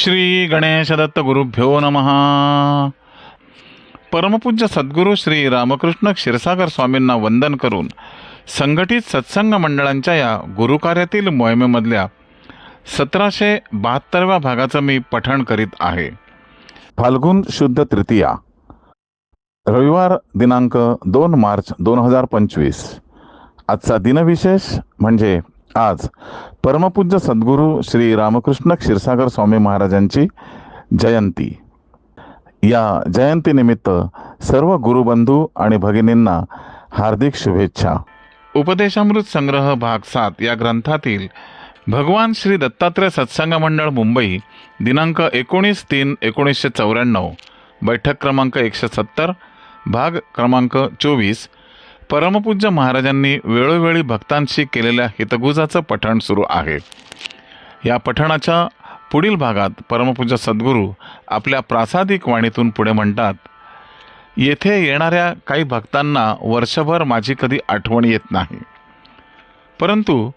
श्री गणेश दत्त गुरुभ्यो नमः. परमपूज्य सद्गुरू श्री रामकृष्ण क्षीरसागर स्वामींना वंदन करून संघटित सत्संग मंडळांच्या या गुरुकार्यातील मोहिमेमधल्या सतराशे बहात्तरव्या भागाचं मी पठण करीत आहे. फाल्गुन शुद्ध तृतीया. रविवार दिनांक दोन मार्च दोन हजार पंचवीस. आजचा दिनविशेष म्हणजे आज परमपूज्य सद्गुरू श्री रामकृष्ण क्षीरसागर स्वामी महाराजांची जयंती. या जयंतीनिमित्त सर्व गुरुबंधू आणि भगिनींना हार्दिक शुभेच्छा. उपदेशामृत संग्रह भाग सात या ग्रंथातील भगवान श्री दत्तात्रय सत्संग मंडळ मुंबई दिनांक एकोणीस तीन एकोणीसशे चौऱ्याण्णव बैठक क्रमांक एकशे सत्तर भाग क्रमांक चोवीस परमपूज्य महाराजांनी वेळोवेळी भक्तांशी केलेल्या हितगुजाचं पठण सुरू आहे. या पठणाच्या पुढील भागात परमपूज्य सद्गुरू आपल्या प्रासादिक वाणीतून पुढे म्हणतात येथे येणाऱ्या काही भक्तांना वर्षभर माझी कधी आठवण येत नाही. परंतु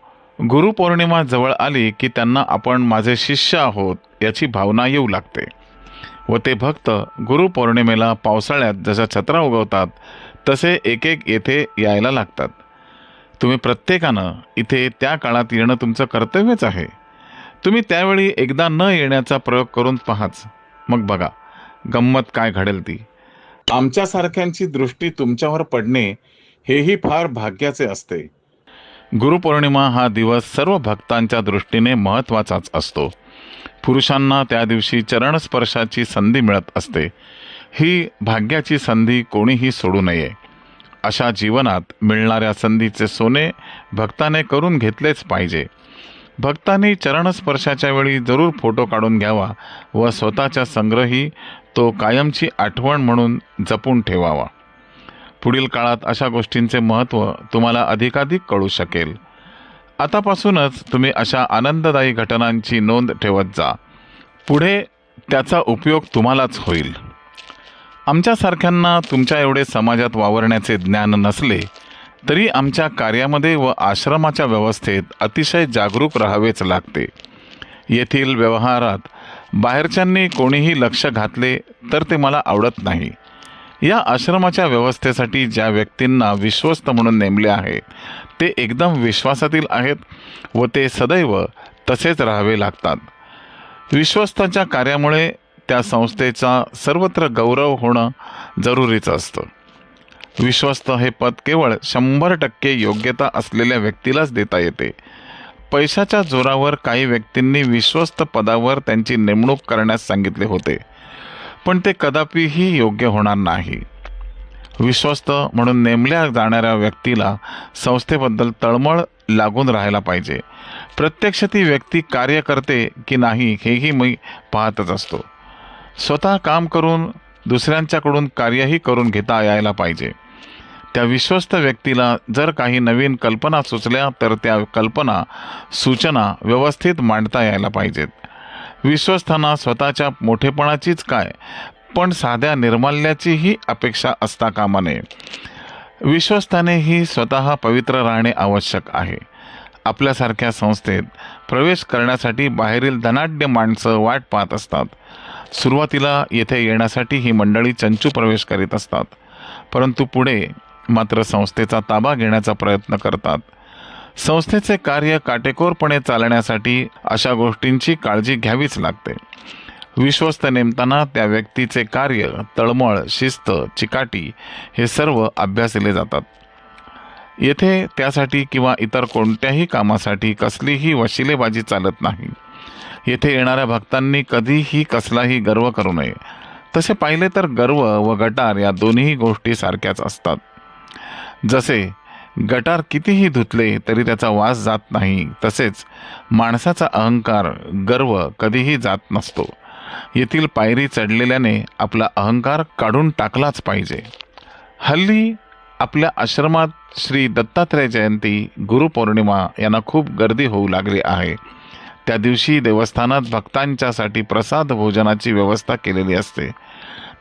गुरुपौर्णिमा जवळ आली की त्यांना आपण माझे शिष्य आहोत याची भावना येऊ लागते. व ते भक्त गुरुपौर्णिमेला पावसाळ्यात जशा छत्रा उगवतात तसे एक एक येथे यायला लागतात. तुम्ही प्रत्येकानं इथे त्या काळात येणं तुमचं कर्तव्यच आहे. तुम्ही त्यावेळी एकदा न येण्याचा प्रयोग करून पहाच. मग बघा गंमत काय घडेल ती. आमच्यासारख्यांची दृष्टी तुमच्यावर पडणे हेही फार भाग्याचे असते. गुरुपौर्णिमा हा दिवस सर्व भक्तांच्या दृष्टीने महत्त्वाचाच असतो. पुरुषांना त्या दिवशी चरणस्पर्शाची संधी मिळत असते. ही भाग्याची संधी कोणीही सोडू नये. अशा जीवनात मिळणाऱ्या संधीचे सोने भक्ताने करून घेतलेच पाहिजे. भक्तांनी चरणस्पर्शाच्या वेळी जरूर फोटो काढून घ्यावा व स्वतःच्या संग्रही तो कायमची आठवण म्हणून जपून ठेवावा. पुढील काळात अशा गोष्टींचे महत्त्व तुम्हाला अधिकाधिक कळू शकेल. आतापासूनच तुम्ही अशा आनंददायी घटनांची नोंद ठेवत जा. पुढे त्याचा उपयोग तुम्हालाच होईल. आमच्यासारख्यांना तुमच्या एवढे समाजात वावरण्याचे ज्ञान नसले तरी आमच्या कार्यामध्ये व आश्रमाच्या व्यवस्थेत अतिशय जागरूक राहावेच लागते. येथील व्यवहारात बाहेरच्यांनी कोणीही लक्ष घातले तर ते मला आवडत नाही. या आश्रमाच्या व्यवस्थेसाठी ज्या व्यक्तींना विश्वस्त म्हणून नेमले आहे ते एकदम विश्वासातील आहेत व ते सदैव तसेच राहावे लागतात. विश्वस्ताच्या कार्यामुळे त्या संस्थेचा सर्वत्र गौरव होणं जरुरीचं असतं. विश्वस्त हे पद केवळ शंभर टक्के योग्यता असलेल्या व्यक्तीलाच देता येते. पैशाच्या जोरावर काही व्यक्तींनी विश्वस्त पदावर त्यांची नेमणूक करण्यास सांगितले होते पण ते कदापिही योग्य होणार नाही. विश्वस्त म्हणून नेमल्या जाणाऱ्या व्यक्तीला संस्थेबद्दल तळमळ लागून राहायला पाहिजे. प्रत्यक्ष ती व्यक्ती कार्य करते की नाही हेही मी पाहतच असतो. स्वतः काम करून दुसऱ्यांच्याकडून कार्यही करून घेता यायला पाहिजे. त्या विश्वस्त व्यक्तीला जर काही नवीन कल्पना सुचल्या तर त्या कल्पना सूचना व्यवस्थित मांडता यायला पाहिजेत. विश्वस्थांना स्वतःच्या मोठेपणाचीच काय पण साध्या निर्माल्याचीही अपेक्षा असता कामा नये विश्वस्थानेही स्वतः पवित्र राहणे आवश्यक आहे. आपल्यासारख्या संस्थेत प्रवेश करण्यासाठी बाहेरील धनाढ्य माणसं वाट पाहत असतात. सुरुवातीला येथे येण्यासाठी ही मंडळी चंचू प्रवेश करीत असतात. परंतु पुढे मात्र संस्थेचा ताबा घेण्याचा प्रयत्न करतात. संस्थेचे कार्य काटेकोरपणे चालण्यासाठी अशा गोष्टींची काळजी घ्यावीच लागते. विश्वस्त नेमताना त्या व्यक्तीचे कार्य तळमळ शिस्त चिकाटी हे सर्व अभ्यासले जातात. येथे त्यासाठी किंवा इतर कोणत्याही कामासाठी कसलीही वशिलेबाजी चालत नाही. येथे येणाऱ्या भक्तांनी कधीही कसलाही गर्व करू नये. तसे पाहिले तर गर्व व गटार या दोन्ही गोष्टी सारख्याच असतात. जसे गटार कितीही धुतले तरी त्याचा वास जात नाही तसेच माणसाचा अहंकार गर्व कधीही जात नसतो. येथील पायरी चढलेल्याने आपला अहंकार काढून टाकलाच पाहिजे. हल्ली आपल्या आश्रमात श्री दत्तात्रय जयंती गुरुपौर्णिमा यांना खूप गर्दी होऊ लागली आहे. त्या दिवशी देवस्थानात भक्तांच्यासाठी प्रसाद भोजनाची व्यवस्था केलेली असते.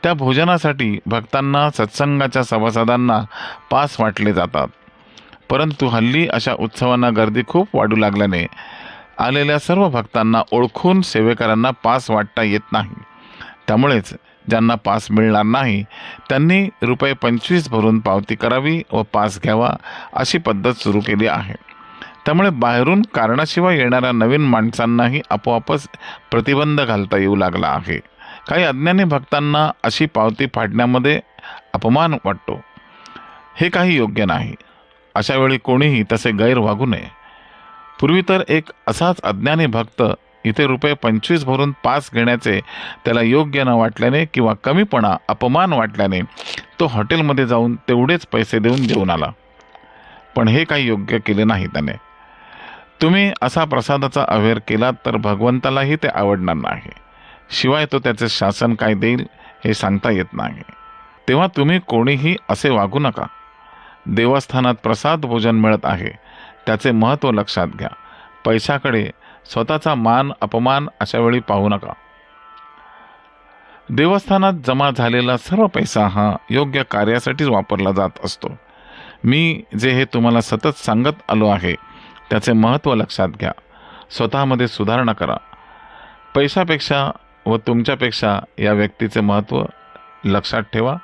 त्या भोजनासाठी भक्तांना सत्संगाच्या सभासदांना पास वाटले जातात. परंतु हल्ली अशा उत्सवांना गर्दी खूप वाढू लागल्याने आलेल्या सर्व भक्तांना ओळखून सेवेकरांना पास वाटता येत नाही. त्यामुळेच ज्यांना पास मिळणार नाही त्यांनी रुपये पंचवीस भरून पावती करावी व पास घ्यावा अशी पद्धत सुरू केली आहे. त्यामुळे बाहेरून कारणाशिवाय येणाऱ्या नवीन माणसांनाही आपोआपच प्रतिबंध घालता येऊ लागला आहे. काही अज्ञानी भक्तांना अशी पावती फाडण्यामध्ये अपमान वाटतो. हे काही योग्य नाही. अशा वेळी कोणीही तसे गैर वागू नये. पूर्वी तर एक असाच अज्ञानी भक्त इथे रुपये पंचवीस भरून पास घेण्याचे त्याला योग्य न वाटल्याने किंवा कमीपणा अपमान वाटल्याने तो हॉटेलमध्ये जाऊन तेवढेच पैसे देऊन घेऊन आला. पण हे काही योग्य केले नाही त्याने. तुम्ही असा प्रसादाचा अवेअर केला तर भगवंतालाही ते आवडणार नाही. शिवाय तो त्याचे शासन काय देईल हे सांगता येत नाही. तेव्हा तुम्ही कोणीही असे वागू नका. देवस्थानात प्रसाद भोजन मिळत आहे त्याचे महत्त्व लक्षात घ्या. पैशाकडे स्वतःचा मान अपमान अशा वेळी पाहू नका. देवस्थानात जमा झालेला सर्व पैसा हा योग्य कार्यासाठीच वापरला जात असतो. मी जे हे तुम्हाला सतत सांगत आलो आहे त्याचे महत्त्व लक्षात घ्या. स्वतःमध्ये सुधारणा करा. पैशापेक्षा व तुमच्यापेक्षा या व्यक्तीचे महत्त्व लक्षात ठेवा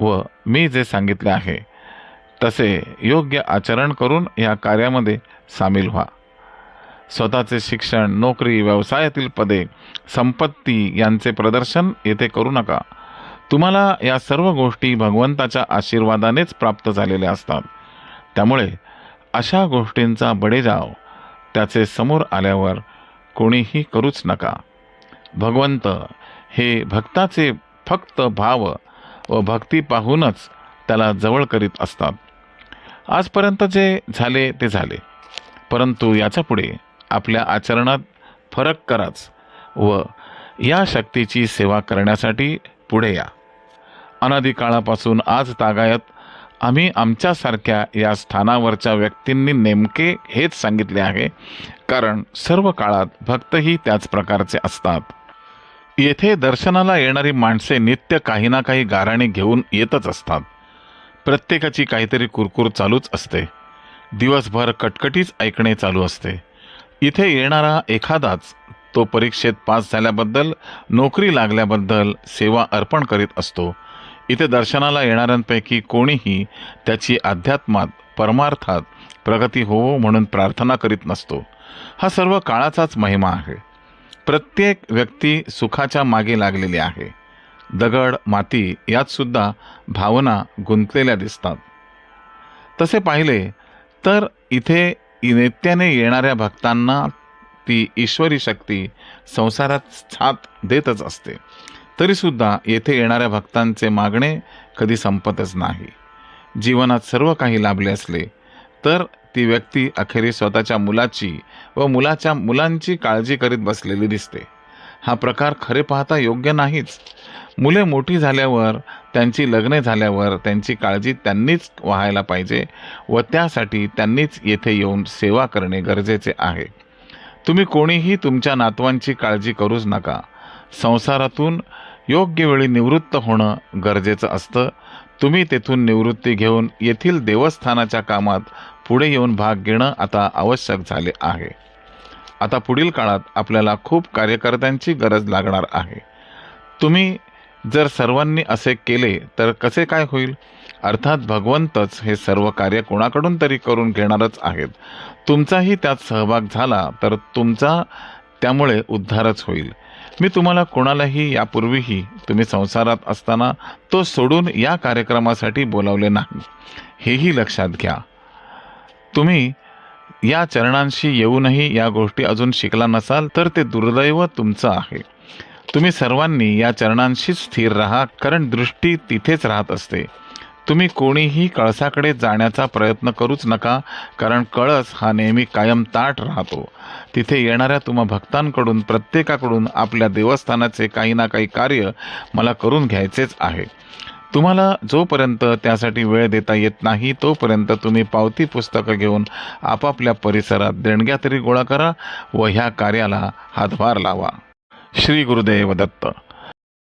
व मी जे सांगितले आहे तसे योग्य आचरण करून या कार्यामध्ये सामील व्हा. स्वतःचे शिक्षण नोकरी व्यवसायातील पदे संपत्ती यांचे प्रदर्शन येथे करू नका. तुम्हाला या सर्व गोष्टी भगवंताच्या आशीर्वादानेच प्राप्त झालेल्या असतात. त्यामुळे अशा गोष्टींचा बडेजाव त्याचे समोर आल्यावर कोणीही करूच नका. भगवंत हे भक्ताचे फक्त भाव व भक्ती पाहूनच त्याला जवळ करीत असतात. आजपर्यंत जे झाले ते झाले. परंतु याच्यापुढे आपल्या आचरणात फरक कराच व या शक्तीची सेवा करण्यासाठी पुढे या. अनादिकाळापासून आज तागायत आम्ही आमच्यासारख्या या स्थानावरच्या व्यक्तींनी नेमके हेच सांगितले आहे. कारण सर्व काळात भक्तही त्याच प्रकारचे असतात. येथे दर्शनाला येणारी माणसे नित्य काही ना काही गाराणे घेऊन येतच असतात. प्रत्येकाची काहीतरी कुरकुर चालूच असते. दिवसभर कटकटीच ऐकणे चालू असते. इथे येणारा एखादाच तो परीक्षेत पास झाल्याबद्दल नोकरी लागल्याबद्दल सेवा अर्पण करीत असतो. इथे दर्शनाला येणाऱ्यांपैकी कोणीही त्याची अध्यात्मात परमार्थात प्रगती होवो म्हणून प्रार्थना करीत नसतो. हा सर्व काळाचाच महिमा आहे. प्रत्येक व्यक्ती सुखाच्या मागे लागलेली आहे. दगड माती यात सुद्धा भावना गुंतलेल्या दिसतात. तसे पाहिले तर इथे नित्याने येणाऱ्या भक्तांना ती ईश्वरी शक्ती संसारात साथ देतच असते. तरीसुद्धा येथे येणाऱ्या भक्तांचे मागणे कधी संपतच नाही. जीवनात सर्व काही लाभले असले तर ती व्यक्ती अखेरी स्वतःच्या मुलाची व मुलाच्या मुलांची काळजी करीत बसलेली दिसते. हा प्रकार खरे पाहता योग्य नाहीच. मुले मोठी झाल्यावर त्यांची लग्ने झाल्यावर त्यांची काळजी त्यांनीच व्हायला पाहिजे व त्यासाठी त्यांनीच येथे येऊन सेवा करणे गरजेचे आहे. तुम्ही कोणीही तुमच्या नातवांची काळजी करूच नका. संसारातून योग्य वेळी निवृत्त होणं गरजेचं असतं. तुम्ही तेथून निवृत्ती घेऊन येथील देवस्थानाच्या कामात पुढे येऊन भाग घेणं आता आवश्यक झाले आहे. आता पुढील काळात आपल्याला खूप कार्यकर्त्यांची गरज लागणार आहे. तुम्ही जर सर्वांनी असे केले तर कसे काय होईल? अर्थात भगवंतच हे सर्व कार्य कोणाकडून तरी करून घेणारच आहेत. तुमचाही त्यात सहभाग झाला तर तुमचा त्यामुळे उद्धारच होईल. मी तुम्हाला कोणालाही यापूर्वीही तुम्ही संसारात असताना तो सोडून या कार्यक्रमासाठी बोलावले नाही. हेही लक्षात घ्या. तुम्ही या चरणांशी येऊनही या गोष्टी अजून शिकला नसाल तर ते दुर्दैव तुमचं आहे. तुम्ही सर्वांनी या चरणांशीच स्थिर राहा कारण दृष्टी तिथेच राहत असते. तुम्ही कोणीही कळसाकडे जाण्याचा प्रयत्न करूच नका कारण कळस हा नेहमी कायम ताट राहतो. तिथे येणाऱ्या तुम्हा भक्तांकडून प्रत्येकाकडून आपल्या देवस्थानाचे काही ना काही कार्य मला करून घ्यायचेच आहे. तुम्हाला जोपर्यंत त्यासाठी वेळ देता येत नाही तोपर्यंत तुम्ही पावती पुस्तकं घेऊन आपापल्या परिसरात देणग्या तरी गोळा करा व ह्या कार्याला हातभार लावा. श्री गुरुदेव दत्त.